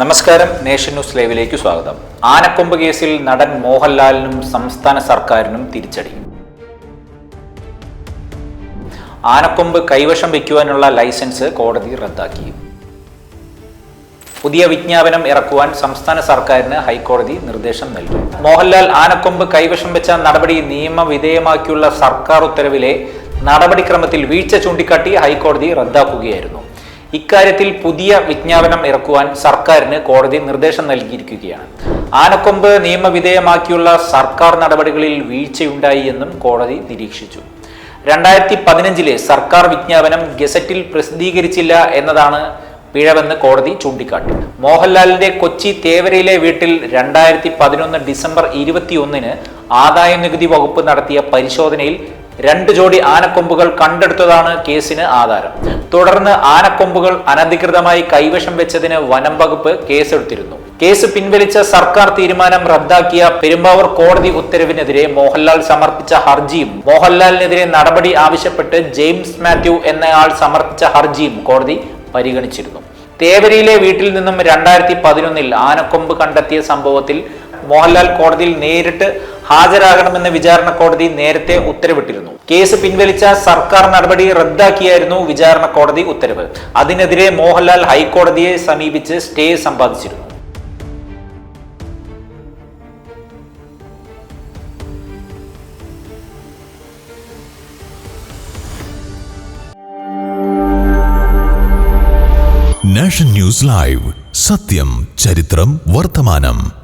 നമസ്കാരം. Nation news ലൈവിലേക്ക് സ്വാഗതം. ആനക്കൊമ്പ് കേസിൽ നടൻ മോഹൻലാലിനും സംസ്ഥാന സർക്കാരിനും തിരിച്ചടി. ആനക്കൊമ്പ് കൈവശം വയ്ക്കുവാനുള്ള ലൈസൻസ് കോടതി റദ്ദാക്കി. പുതിയ വിജ്ഞാപനം ഇറക്കുവാൻ സംസ്ഥാന സർക്കാരിന് ഹൈക്കോടതി നിർദ്ദേശം നൽകി. മോഹൻലാൽ ആനക്കൊമ്പ് കൈവശം വെച്ച നടപടി നിയമവിധേയമാക്കിയുള്ള സർക്കാർ ഉത്തരവിലെ നടപടിക്രമത്തിൽ വീഴ്ച ചൂണ്ടിക്കാട്ടി ഹൈക്കോടതി റദ്ദാക്കുകയായിരുന്നു. ഇക്കാര്യത്തിൽ പുതിയ വിജ്ഞാപനം ഇറക്കുവാൻ സർക്കാരിന് കോടതി നിർദ്ദേശം നൽകിയിരിക്കുകയാണ്. ആനക്കൊമ്പ് നിയമവിധേയമാക്കിയുള്ള സർക്കാർ നടപടികളിൽ വീഴ്ചയുണ്ടായി എന്നും കോടതി നിരീക്ഷിച്ചു. രണ്ടായിരത്തി പതിനഞ്ചിലെ സർക്കാർ വിജ്ഞാപനം ഗസറ്റിൽ പ്രസിദ്ധീകരിച്ചില്ല എന്നതാണ് പിഴവെന്ന് കോടതി ചൂണ്ടിക്കാട്ടി. മോഹൻലാലിന്റെ കൊച്ചി തേവരയിലെ വീട്ടിൽ രണ്ടായിരത്തി പതിനൊന്ന് ഡിസംബർ ഇരുപത്തിയൊന്നിന് ആദായ നികുതി വകുപ്പ് നടത്തിയ പരിശോധനയിൽ രണ്ട് ജോഡി ആനക്കൊമ്പുകൾ കണ്ടെടുത്തതാണ് കേസിന് ആധാരം. തുടർന്ന് ആനക്കൊമ്പുകൾ അനധികൃതമായി കൈവശം വെച്ചതിന് വനം വകുപ്പ് കേസെടുത്തിരുന്നു. കേസ് പിൻവലിച്ച സർക്കാർ തീരുമാനം റദ്ദാക്കിയ പെരുമ്പാവൂർ കോടതി ഉത്തരവിനെതിരെ മോഹൻലാൽ സമർപ്പിച്ച ഹർജിയും മോഹൻലാലിനെതിരെ നടപടി ആവശ്യപ്പെട്ട് ജെയിംസ് മാത്യു എന്നയാൾ സമർപ്പിച്ച ഹർജിയും കോടതി പരിഗണിച്ചിരുന്നു. തേവരിയിലെ വീട്ടിൽ നിന്നും രണ്ടായിരത്തി പതിനൊന്നിൽ ആനക്കൊമ്പ് കണ്ടെത്തിയ സംഭവത്തിൽ മോഹൻലാൽ കോടതിയിൽ നേരിട്ട് ഹാജരാകണമെന്ന് വിചാരണ കോടതി നേരത്തെ ഉത്തരവിട്ടിരുന്നു. കേസ് പിൻവലിച്ച സർക്കാർ നടപടി റദ്ദാക്കിയായിരുന്നു വിചാരണ കോടതി ഉത്തരവ്. അതിനെതിരെ മോഹൻലാൽ ഹൈക്കോടതിയെ സമീപിച്ച് സ്റ്റേ സമ്പാദിച്ചിരുന്നു. Nation news live. സത്യം ചരിത്രം വർത്തമാനം.